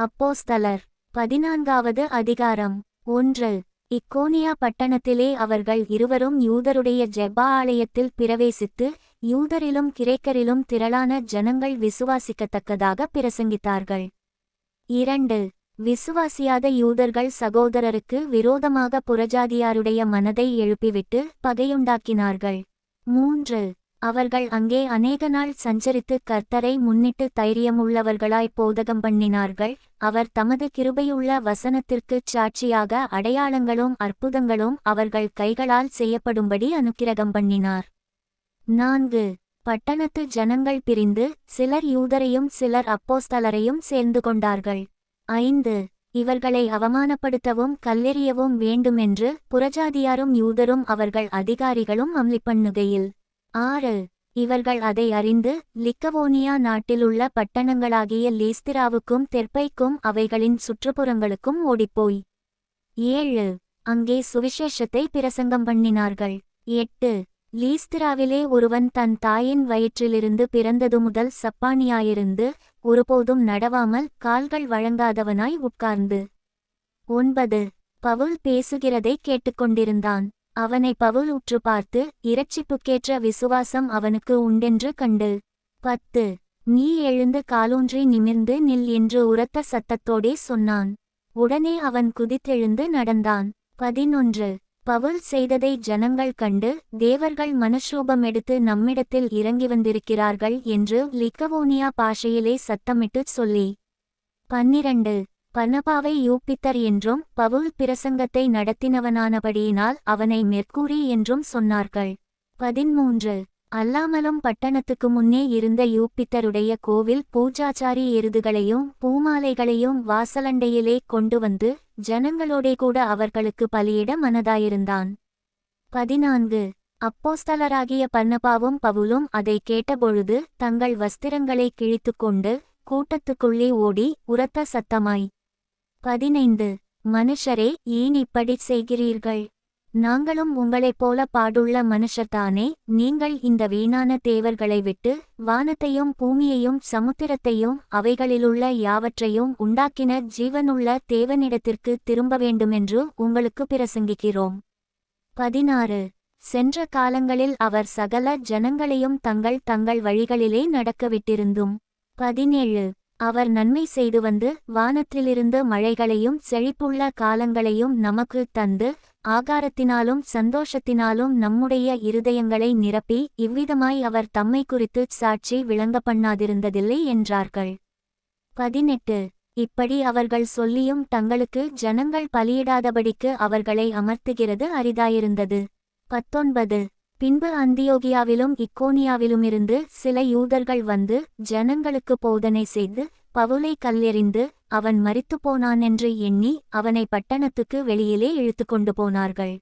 அப்போஸ்தலர். பதினான்காவது அதிகாரம். ஒன்று. இக்கோனியா பட்டணத்திலே அவர்கள் இருவரும் யூதருடைய ஜெபா ஆலயத்தில் பிரவேசித்து யூதரிலும் கிரேக்கரிலும் திரளான ஜனங்கள் விசுவாசிக்கத்தக்கதாக பிரசங்கித்தார்கள். இரண்டு. விசுவாசியாத யூதர்கள் சகோதரருக்கு விரோதமாக புறஜாதியாருடைய மனதை எழுப்பிவிட்டு பகையுண்டாக்கினார்கள். மூன்று. அவர்கள் அங்கே அநேக நாள் சஞ்சரித்து கர்த்தரை முன்னிட்டு தைரியமுள்ளவர்களாய் போதகம் பண்ணினார்கள். அவர் தமது கிருபையுள்ள வசனத்திற்குச் சாட்சியாக அடையாளங்களும் அற்புதங்களும் அவர்கள் கைகளால் செய்யப்படும்படி அனுக்கிரகம் பண்ணினார். நான்கு. பட்டணத்து ஜனங்கள் பிரிந்து சிலர் யூதரையும் சிலர் அப்போஸ்தலரையும் சேர்ந்து கொண்டார்கள். ஐந்து. இவர்களை அவமானப்படுத்தவும் கல்லெறியவும் வேண்டுமென்று புறஜாதியாரும் யூதரும் அவர்கள் அதிகாரிகளும் அம்லி பண்ணுகையில் ஆறு. இவர்கள் அதை அறிந்து லிக்கவோனியா நாட்டிலுள்ள பட்டணங்களாகிய லீஸ்திராவுக்கும் தெற்பைக்கும் அவைகளின் சுற்றுப்புறங்களுக்கும் ஓடிப்போய். ஏழு. அங்கே சுவிசேஷத்தை பிரசங்கம் பண்ணினார்கள். எட்டு. லீஸ்திராவிலே ஒருவன் தன் தாயின் வயிற்றிலிருந்து பிறந்தது முதல் சப்பானியாயிருந்து ஒருபோதும் நடவாமல் கால்கள் வழங்காதவனாய் உட்கார்ந்து. ஒன்பது. பவுல் பேசுகிறதை கேட்டுக்கொண்டிருந்தான். அவனை பவுல் உற்று பார்த்து இரட்சிப்புக்கேற்ற விசுவாசம் அவனுக்கு உண்டென்று கண்டு பத்து நீ எழுந்து காலூன்றி நிமிர்ந்து நில் என்று உரத்த சத்தத்தோடே சொன்னான். உடனே அவன் குதித்தெழுந்து நடந்தான். பதினொன்று பவுல் செய்ததை ஜனங்கள் கண்டு தேவர்கள் மனுஷரூபம் எடுத்து நம்மிடத்தில் இறங்கி வந்திருக்கிறார்கள் என்று லிக்கவோனியா பாஷையிலே சத்தமிட்டுச் சொல்லி. பன்னிரண்டு பனபாவை யூப்பித்தர் என்றும் பவுல் பிரசங்கத்தை நடத்தினவனானபடியினால் அவனை மெர்க்கூரி என்றும் சொன்னார்கள். பதிமூன்று அல்லாமலும் பட்டணத்துக்கு முன்னே இருந்த யூப்பித்தருடைய கோவில் பூஜாச்சாரி எருதுகளையும் பூமாலைகளையும் வாசலண்டையிலே கொண்டு வந்து ஜனங்களோடே கூட அவர்களுக்கு பலியிட மனதாயிருந்தான். பதினான்கு. அப்போஸ்தலராகிய பன்னபாவும் பவுலும் அதை கேட்டபொழுது தங்கள் வஸ்திரங்களை கிழித்துக்கொண்டு கூட்டத்துக்குள்ளே ஓடி உரத்த சத்தமாய் பதினைந்து. மனுஷரே ஏன் இப்படிச் செய்கிறீர்கள்? நாங்களும் உங்களைப் போல பாடுள்ள மனுஷர்தானே நீங்கள் இந்த வீணான தேவர்களை விட்டு வானத்தையும் பூமியையும் சமுத்திரத்தையும் அவைகளிலுள்ள யாவற்றையும் உண்டாக்கின ஜீவனுள்ள தேவனிடத்திற்கு திரும்ப வேண்டுமென்று உங்களுக்கு பிரசங்கிக்கிறோம். பதினாறு. சென்ற காலங்களில் அவர் சகல ஜனங்களையும் தங்கள் தங்கள் வழிகளிலே நடக்கவிட்டிருந்தும். பதினேழு. அவர் நன்மை செய்து வந்து வானத்திலிருந்து மழைகளையும் செழிப்புள்ள காலங்களையும் நமக்கு தந்து ஆகாரத்தினாலும் சந்தோஷத்தினாலும் நம்முடைய இருதயங்களை நிரப்பி இவ்விதமாய் அவர் தம்மை குறித்துச் சாட்சி விளங்க பண்ணாதிருந்ததில்லை என்றார்கள். பதினெட்டு. இப்படி அவர்கள் சொல்லியும் தங்களுக்கு ஜனங்கள் பலியிடாதபடிக்கு அவர்களை அமர்த்துகிறது அரிதாயிருந்தது. பத்தொன்பது. பின்பு அந்தியோகியாவிலும் இக்கோனியாவிலுமிருந்து சில யூதர்கள் வந்து ஜனங்களுக்கு போதனை செய்து பவுலை கல்லெறிந்து அவன் மரித்துப் போனானென்று எண்ணி அவனை பட்டணத்துக்கு வெளியிலே இழுத்து கொண்டு போனார்கள்.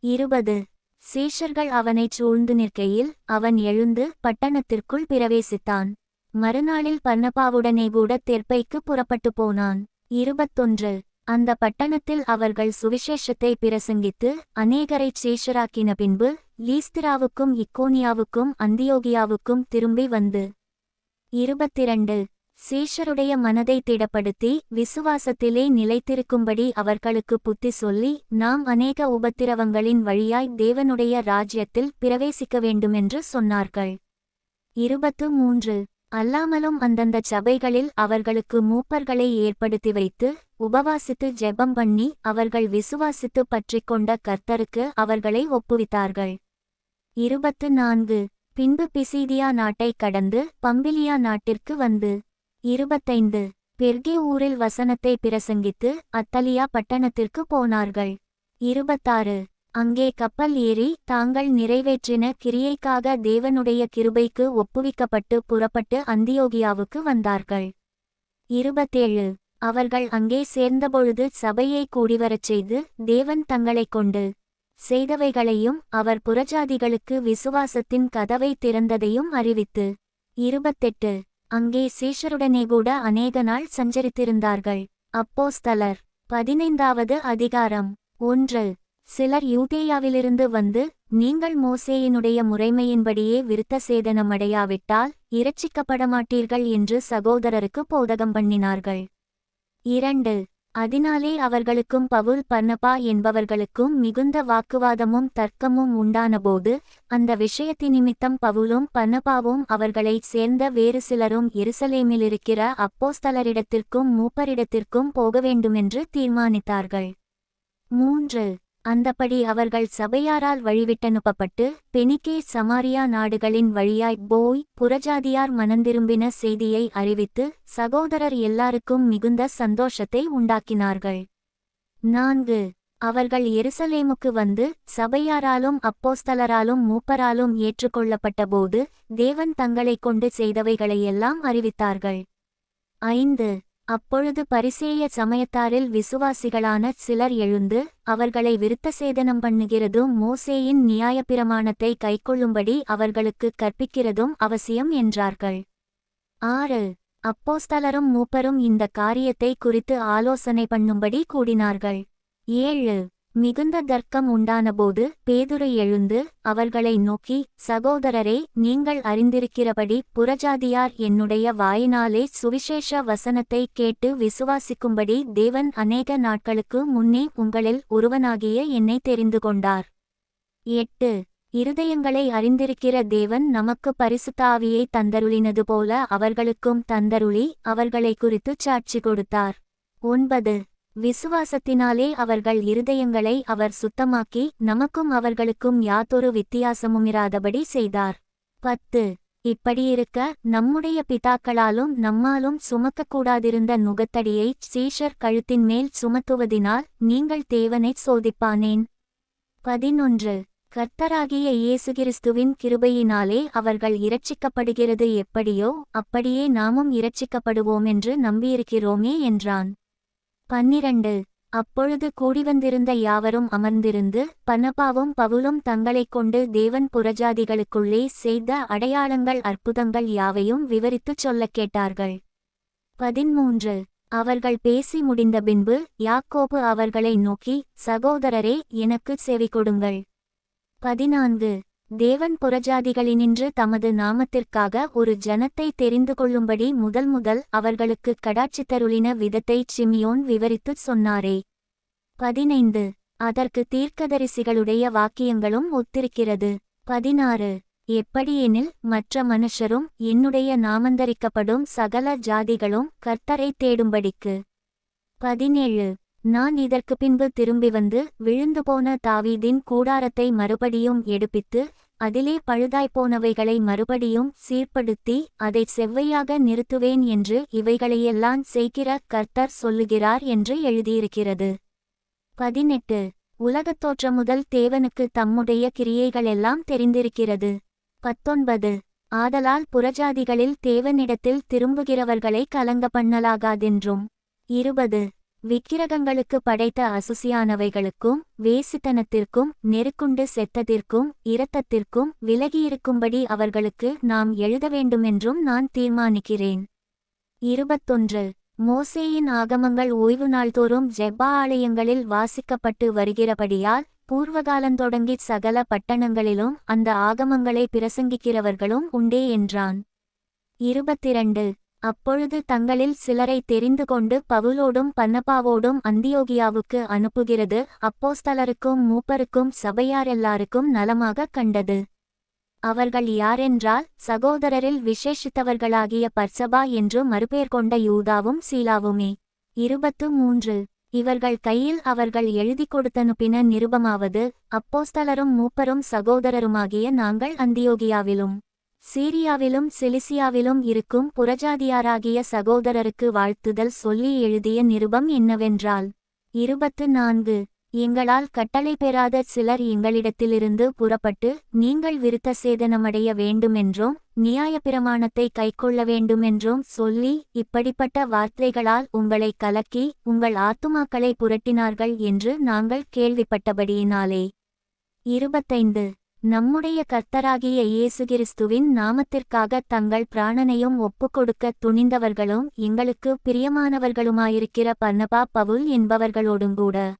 இருபது. சீஷர்கள் அவனைச் சூழ்ந்து நிற்கையில் அவன் எழுந்து பட்டணத்திற்குள் பிரவேசித்தான். மறுநாளில் பன்னப்பாவுடனே கூட தெற்பைக்கு புறப்பட்டு போனான். இருபத்தொன்று. அந்த பட்டணத்தில் அவர்கள் சுவிசேஷத்தை பிரசங்கித்து அநேகரைச் சேஷராக்கின பின்பு லீஸ்திராவுக்கும் இக்கோனியாவுக்கும் அந்தியோகியாவுக்கும் திரும்பி வந்து. இருபத்திரண்டு. சேஷருடைய மனதை திடப்படுத்தி விசுவாசத்திலே நிலைத்திருக்கும்படி அவர்களுக்கு புத்தி சொல்லி நாம் அநேக உபத்திரவங்களின் வழியாய் தேவனுடைய ராஜ்யத்தில் பிரவேசிக்க வேண்டுமென்று சொன்னார்கள். இருபத்து மூன்று. அல்லாமலும் அந்தந்த சபைகளில் அவர்களுக்கு மூப்பர்களை ஏற்படுத்தி வைத்து உபவாசித்து ஜெபம் பண்ணி அவர்கள் விசுவாசித்து பற்றிக் கொண்ட கர்த்தருக்கு அவர்களை ஒப்புவித்தார்கள். இருபத்து நான்கு பின்பு பிசீதியா நாட்டைக் கடந்து பம்பிலியா நாட்டிற்கு வந்து. இருபத்தைந்து. பெர்கே ஊரில் வசனத்தை பிரசங்கித்து அத்தலியா பட்டணத்திற்கு போனார்கள். இருபத்தாறு. அங்கே கப்பல் ஏறி தாங்கள் நிறைவேற்றின கிரியைக்காக தேவனுடைய கிருபைக்கு ஒப்புவிக்கப்பட்டு புறப்பட்டு அந்தியோகியாவுக்கு வந்தார்கள். இருபத்தேழு. அவர்கள் அங்கே சேர்ந்தபொழுது சபையை கூடிவரச் செய்து தேவன் தங்களைக் கொண்டு செய்தவைகளையும் அவர் புறஜாதிகளுக்கு விசுவாசத்தின் கதவை திறந்ததையும் அறிவித்து. இருபத்தெட்டு. அங்கே சீஷருடனே கூட அநேக நாள் சஞ்சரித்திருந்தார்கள். அப்போஸ்தலர். பதினைந்தாவது அதிகாரம். ஒன்று. சிலர் யூதேயாவிலிருந்து வந்து நீங்கள் மோசேயினுடைய முறைமையின்படியே விருத்த சேதனமடையாவிட்டால் இரட்சிக்கப்பட மாட்டீர்கள் என்று சகோதரருக்கு போதகம் பண்ணினார்கள். இரண்டு அதனாலே அவர்களுக்கும் பவுல் பர்ணபா என்பவர்களுக்கும் மிகுந்த வாக்குவாதமும் தர்க்கமும் உண்டானபோது அந்த விஷயத்தினிமித்தம் பவுலும் பர்ணபாவும் அவர்களைச் சேர்ந்த வேறு சிலரும் எருசலேமிலிருக்கிற அப்போஸ்தலரிடத்திற்கும் மூப்பரிடத்திற்கும் போக வேண்டுமென்று தீர்மானித்தார்கள். மூன்று அந்தப்படி அவர்கள் சபையாரால் வழிவிட்டனுப்பப்பட்டு பெனிக்கே சமாரியா நாடுகளின் வழியாய் போய் புறஜாதியார் மனந்திரும்பின செய்தியை அறிவித்து சகோதரர் எல்லாருக்கும் மிகுந்த சந்தோஷத்தை உண்டாக்கினார்கள். நான்கு. அவர்கள் எருசலேமுக்கு வந்து சபையாராலும் அப்போஸ்தலராலும் மூப்பராலும் ஏற்றுக்கொள்ளப்பட்டபோது தேவன் தங்களைக் கொண்டு செய்தவைகளையெல்லாம் அறிவித்தார்கள். ஐந்து. அப்பொழுது பரிசேய சமயத்தாரில் விசுவாசிகளான சிலர் எழுந்து அவர்களை விருத்தசேதனம் பண்ணுகிறதும் மோசேயின் நியாயப்பிரமாணத்தை கைக்கொள்ளும்படி அவர்களுக்கு கற்பிக்கிறதும் அவசியம் என்றார்கள். ஆறு. அப்போஸ்தலரும் மூப்பரும் இந்த காரியத்தை குறித்து ஆலோசனை பண்ணும்படி கூடினார்கள். ஏழு. மிகுந்த தர்க்கம் உண்டானபோது பேதுரு எழுந்து அவர்களை நோக்கி சகோதரரே நீங்கள் அறிந்திருக்கிறபடி புறஜாதியார் என்னுடைய வாயினாலே சுவிசேஷ வசனத்தை கேட்டு விசுவாசிக்கும்படி தேவன் அநேக நாட்களுக்கு முன்னே உங்களில் ஒருவனாகிய என்னை தெரிந்து கொண்டார். எட்டு. இருதயங்களை அறிந்திருக்கிற தேவன் நமக்கு பரிசுத்தாவியை தந்தருளினது போல அவர்களுக்கும் தந்தருளி அவர்களை குறித்து சாட்சி கொடுத்தார். ஒன்பது. விசுவாசத்தினாலே அவர்கள் இருதயங்களை அவர் சுத்தமாக்கி நமக்கும் அவர்களுக்கும் யாதொரு வித்தியாசமுமிராதபடி செய்தார். பத்து. இப்படியிருக்க நம்முடைய பிதாக்களாலும் நம்மாலும் சுமக்கக்கூடாதிருந்த நுகத்தடியை சீஷர் கழுத்தின் மேல் சுமத்துவதினால் நீங்கள் தேவனைச் சோதிப்பானேன். பதினொன்று. கர்த்தராகிய இயேசு கிறிஸ்துவின் கிருபையினாலே அவர்கள் இரட்சிக்கப்படுகிறது எப்படியோ அப்படியே நாமும் இரட்சிக்கப்படுவோமென்று நம்பியிருக்கிறோமே என்றான். பன்னிரண்டு. அப்பொழுது கூடிவந்திருந்த யாவரும் அமர்ந்திருந்து பனபாவும் பவுலும் தங்களைக் கொண்டு தேவன் புறஜாதிகளுக்குள்ளே செய்த அடையாளங்கள் அற்புதங்கள் யாவையும் விவரித்துச் சொல்லக் கேட்டார்கள். பதிமூன்று அவர்கள் பேசி முடிந்த பின்பு யாக்கோபு அவர்களை நோக்கி சகோதரரே எனக்கு செவி கொடுங்கள் பதினான்கு. தேவன் புறஜாதிகளினின்று தமது நாமத்திற்காக ஒரு ஜனத்தை தெரிந்து கொள்ளும்படி முதல் முதல் அவர்களுக்கு கடாட்சித்தருளின விதத்தைச் சிமியோன் விவரித்துச் சொன்னாரே. பதினைந்து. அதற்கு தீர்க்கதரிசிகளுடைய வாக்கியங்களும் ஒத்திருக்கிறது. பதினாறு. எப்படியெனில் மற்ற மனுஷரும் என்னுடைய நாமந்தரிக்கப்படும் சகல ஜாதிகளும் கர்த்தரை தேடும்படிக்கு. பதினேழு. நான் இதற்கு பின்பு திரும்பி வந்து விழுந்து போன தாவீதின் கூடாரத்தை மறுபடியும் எடுப்பித்து அதிலே பழுதாய்ப்போனவைகளை மறுபடியும் சீர்படுத்தி அதை செவ்வையாக நிறுத்துவேன் என்று இவைகளையெல்லாம் செய்கிற கர்த்தர் சொல்லுகிறார் என்று எழுதியிருக்கிறது. பதினெட்டு. உலகத் தோற்றம் முதல் தேவனுக்கு தம்முடைய கிரியைகளெல்லாம் தெரிந்திருக்கிறது. பத்தொன்பது. ஆதலால் புறஜாதிகளில் தேவனிடத்தில் திரும்புகிறவர்களை கலங்க பண்ணலாகாதென்றும் இருபது. விக்கிரகங்களுக்கு படைத்த அசுசியானவைகளுக்கும் வேசித்தனத்திற்கும் நெருக்குண்டு செத்ததிற்கும் இரத்தத்திற்கும் விலகியிருக்கும்படி அவர்களுக்கு நாம் எழுத வேண்டுமென்றும் நான் தீர்மானிக்கிறேன். இருபத்தொன்று. மோசேயின் ஆகமங்கள் ஓய்வு நாள்தோறும் ஜெப்பா ஆலயங்களில் வாசிக்கப்பட்டு வருகிறபடியால் பூர்வகாலந்தொடங்கி சகல பட்டணங்களிலும் அந்த ஆகமங்களை பிரசங்கிக்கிறவர்களும் உண்டே என்றான். இருபத்திரண்டு. அப்பொழுது தங்களில் சிலரை தெரிந்து கொண்டு பவுலோடும் பன்னப்பாவோடும் அந்தியோகியாவுக்கு அனுப்புகிறது. அப்போஸ்தலருக்கும் மூப்பருக்கும் சபையாரெல்லாருக்கும் நலமாகக் கண்டது. அவர்கள் யாரென்றால் சகோதரரில் விசேஷித்தவர்களாகிய பர்சபா என்று மறுபேர் கொண்ட யூதாவும் சீலாவுமே. இருபத்து மூன்று. இவர்கள் கையில் அவர்கள் எழுதிக் கொடுத்தனுப்பின நிருபமாவது அப்போஸ்தலரும் மூப்பரும் சகோதரருமாகிய நாங்கள் அந்தியோகியாவிலும். சீரியாவிலும் சிலிசியாவிலும் இருக்கும் புறஜாதியாராகிய சகோதரருக்கு வாழ்த்துதல் சொல்லி எழுதிய நிருபம் என்னவென்றால் இருபத்து நான்கு எங்களால் கட்டளை பெறாத சிலர் எங்களிடத்திலிருந்து புறப்பட்டு நீங்கள் விருத்த சேதனமடைய வேண்டுமென்றும் நியாயப்பிரமாணத்தை கைக்கொள்ள வேண்டுமென்றும் சொல்லி இப்படிப்பட்ட வார்த்தைகளால் உங்களை கலக்கி உங்கள் ஆத்துமாக்களை புரட்டினார்கள் என்று நாங்கள் கேள்விப்பட்டபடியினாலே. இருபத்தைந்து. நம்முடைய கர்த்தராகிய இயேசு கிறிஸ்துவின் நாமத்திற்காக தங்கள் பிராணனையும் ஒப்புக்கொடுக்க துணிந்தவர்களும் எங்களுக்கு பிரியமானவர்களுமாயிருக்கிற பன்னபா பவுல் என்பவர்களோடுங்கூட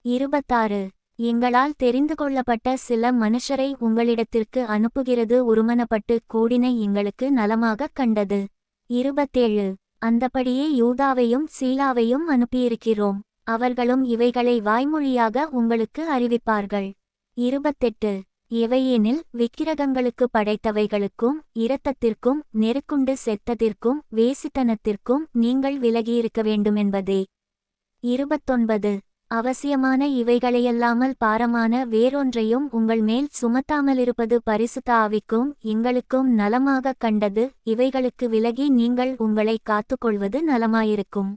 இருபத்தாறு. எங்களால் தெரிந்து கொள்ளப்பட்ட சில மனுஷரை உங்களிடத்திற்கு அனுப்புகிறது உருமனப்பட்டு கூடின எங்களுக்கு நலமாகக் கண்டது. இருபத்தேழு. அந்தபடியே யூதாவையும் சீலாவையும் அனுப்பியிருக்கிறோம். அவர்களும் இவைகளை வாய்மொழியாக உங்களுக்கு அறிவிப்பார்கள். இருபத்தெட்டு. எவையெனில் விக்கிரகங்களுக்கு படைத்தவைகளுக்கும் இரத்தத்திற்கும் நெருக்குண்டு செத்ததிற்கும் வேசித்தனத்திற்கும் நீங்கள் விலகியிருக்க வேண்டுமென்பதே. இருபத்தொன்பது. அவசியமான இவைகளையல்லாமல் பாரமான வேறொன்றையும் உங்கள் மேல் சுமத்தாமலிருப்பது பரிசுத்த ஆவிக்கும் எங்களுக்கும் நலமாகக் கண்டது இவைகளுக்கு விலகி நீங்கள் உங்களை காத்துக்கொள்வது நலமாயிருக்கும்.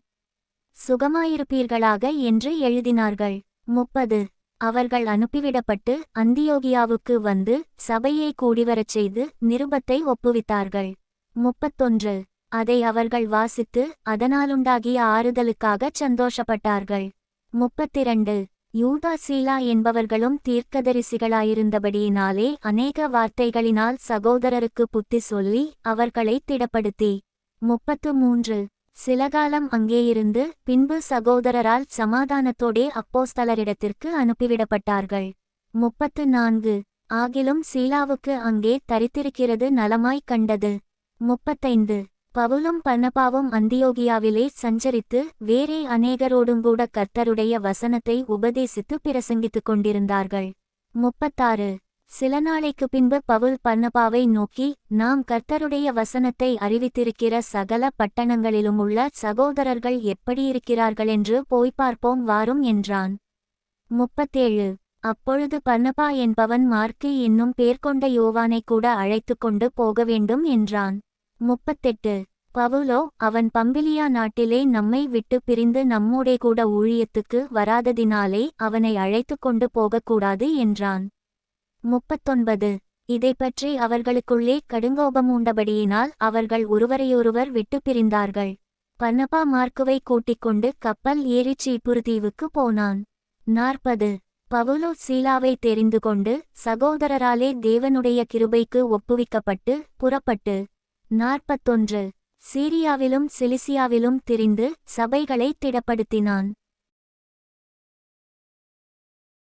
சுகமாயிருப்பீர்களாக என்று எழுதினார்கள். முப்பது. அவர்கள் அனுப்பிவிடப்பட்டு அந்தியோகியாவுக்கு வந்து சபையை கூடிவரச் செய்து நிருபத்தை ஒப்புவித்தார்கள். முப்பத்தொன்று. அதை அவர்கள் வாசித்து அதனாலுண்டாகிய ஆறுதலுக்காகச் சந்தோஷப்பட்டார்கள். முப்பத்திரண்டு. யூதா சீலா என்பவர்களும் தீர்க்கதரிசிகளாயிருந்தபடியினாலே அநேக வார்த்தைகளினால் சகோதரருக்கு புத்தி சொல்லி அவர்களை திடப்படுத்தி. முப்பத்து மூன்று. சிலகாலம் அங்கேயிருந்து பின்பு சகோதரரால் சமாதானத்தோடே அப்போஸ்தலரிடத்திற்கு அனுப்பிவிடப்பட்டார்கள். முப்பத்து நான்கு ஆகிலும் சீலாவுக்கு அங்கே தரித்திருக்கிறது நலமாய்க் கண்டது. முப்பத்தைந்து. பவுலும் பன்னபாவும் அந்தியோகியாவிலே சஞ்சரித்து வேறே அநேகரோடும் கூட கர்த்தருடைய வசனத்தை உபதேசித்து பிரசங்கித்துக் கொண்டிருந்தார்கள். முப்பத்தாறு. சில நாளைக்கு பின்பு பவுல் பன்னபாவை நோக்கி நாம் கர்த்தருடைய வசனத்தை அறிவித்திருக்கிற சகல பட்டணங்களிலும் உள்ள சகோதரர்கள் எப்படியிருக்கிறார்களென்று போய் பார்ப்போம் வாரும் என்றான். முப்பத்தேழு. அப்பொழுது பன்னபா என்பவன் மார்க்கு என்னும் பேர் கொண்ட யோவானை கூட அழைத்துக் கொண்டு போக வேண்டும் என்றான். முப்பத்தெட்டு. பவுலோ அவன் பம்பிலியா நாட்டிலே நம்மை விட்டு பிரிந்து நம்மோடே கூட ஊழியத்துக்கு வராததினாலே அவனை அழைத்துக் கொண்டு போகக்கூடாது என்றான். முப்பத்தொன்பது. இதைப்பற்றி அவர்களுக்குள்ளே கடுங்கோபம் உண்டபடியினால் அவர்கள் ஒருவரையொருவர் விட்டு பிரிந்தார்கள். பன்னபா மார்க்குவை கூட்டிக் கொண்டு கப்பல் ஏறிச் சீப்புருதீவுக்கு போனான். நாற்பது. பவுலோ சீலாவை தெரிந்து கொண்டு சகோதரராலே தேவனுடைய கிருபைக்கு ஒப்புவிக்கப்பட்டு புறப்பட்டு. நாற்பத்தொன்று. சீரியாவிலும் சிலிசியாவிலும் திரிந்து சபைகளை திடப்படுத்தினான்.